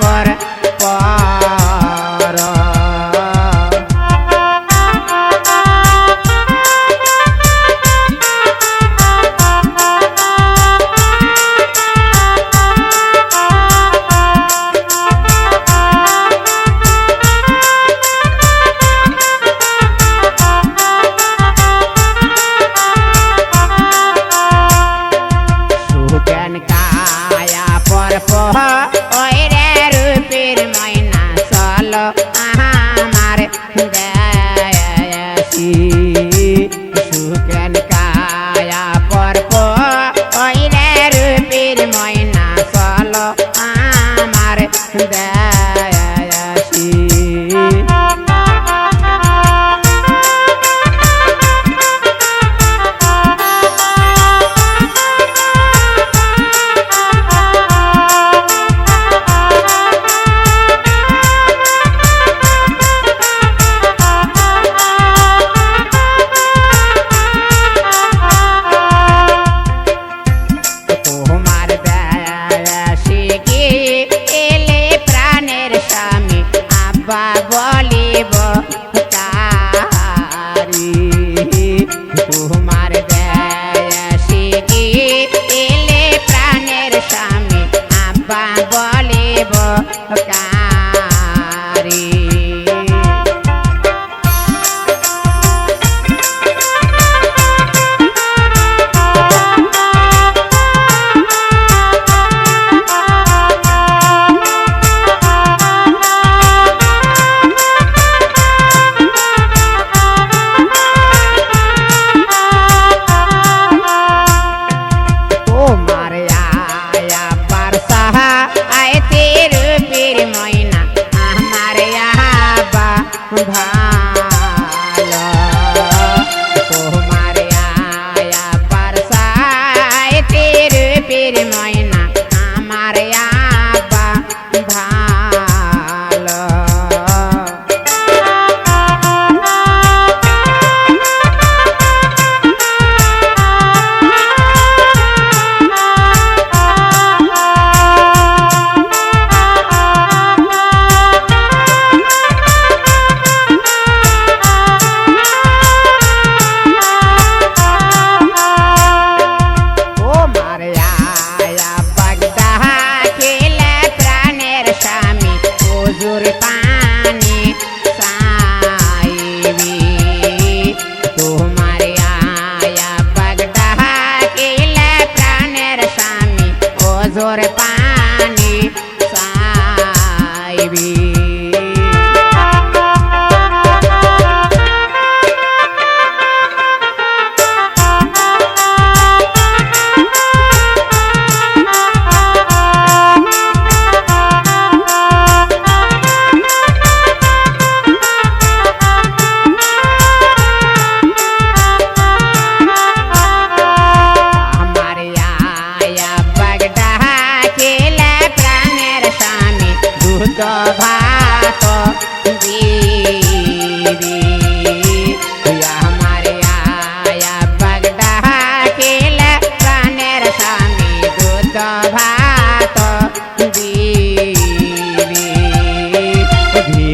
por that.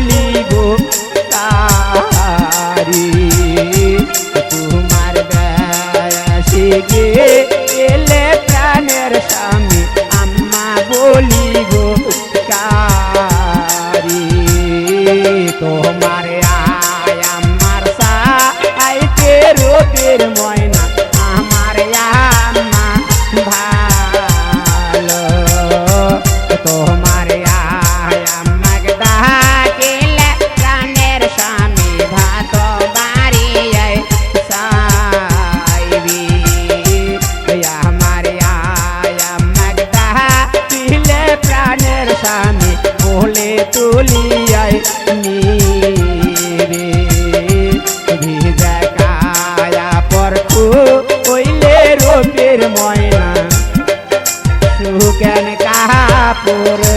বলিব তারি তোমার দাসে গে এলে প্রাণের স্বামী আম্মা বলিব কারি তোমার করে